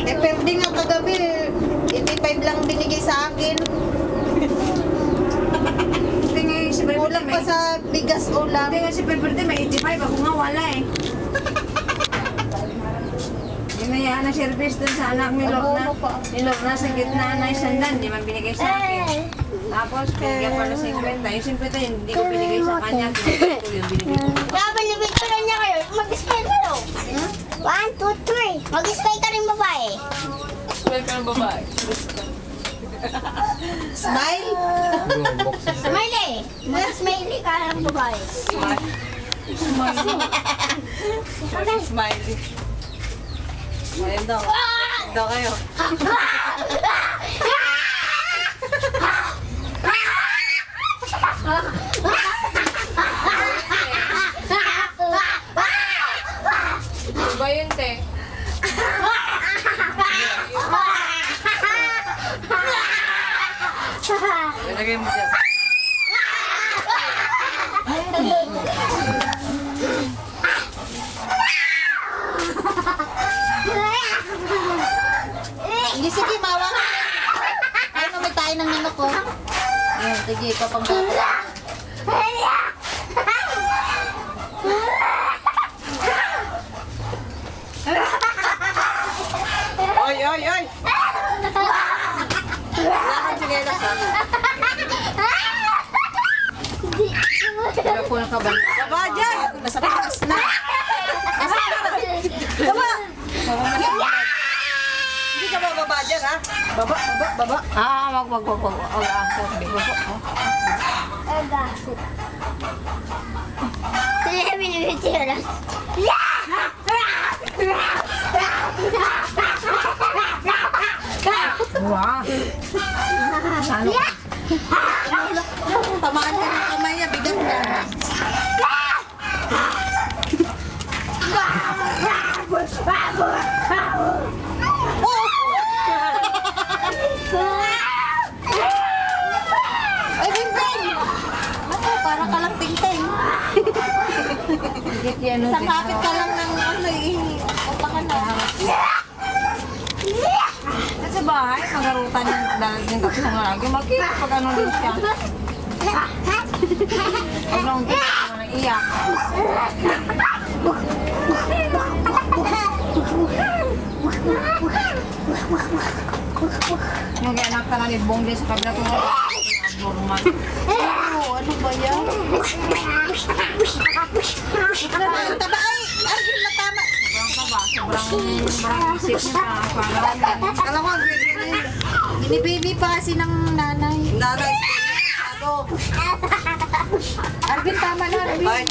Eh, pwede nga kagabi, 85 lang binigay sa akin. Kulang pa sa bigas ulam. Hindi nga si Pwede may 85. Ako nga wala eh. Inayaan na service dun sa anak ni Lorna. Ni Lorna sa gitna na isandan. Hindi man binigay sa akin. Tapos, binigyan ko na 50. Yung 50 yun, hindi ko binigay sa kanya. Binigay ko yung binigay ko. Nabalibig ko na niya kayo. Mag-spell ka daw. One, two, Mag-spell ka rin babae. Smell ka ng babae. Smile? Smiley. Mag-smiley ka ng babae. Smiley. Ayun daw. Daw kayo. Ilagay mo dyan. Hindi, sige, mawa ka. Ano, may tayo ng nino ko. Yan, sige, ikaw pang bata. kuha ka ba? Na! Baba! Ah, wag, wag, wag, wag. Wag. Wag, wag, wag. Wah. Para ka lang tingting. Isang kapit ka lang ng ano, eh. Opa ka na. Sa bahay, magarutan yung daging kasi ng lagi. Makita pag ano din siya. Pag nung kita ko nang iyak. Yung kaya anak ka na ni Bongde sa kabila ko. Abnormal. Oh, ano ba yan? Taba, ay! Arjun, matama. Sobrang taba. Sobrang, sobrang isip niya sa parang. Alam ko, binibaby pa kasi ng nanay. Nanay. Arvin, tama na. Ay, daw.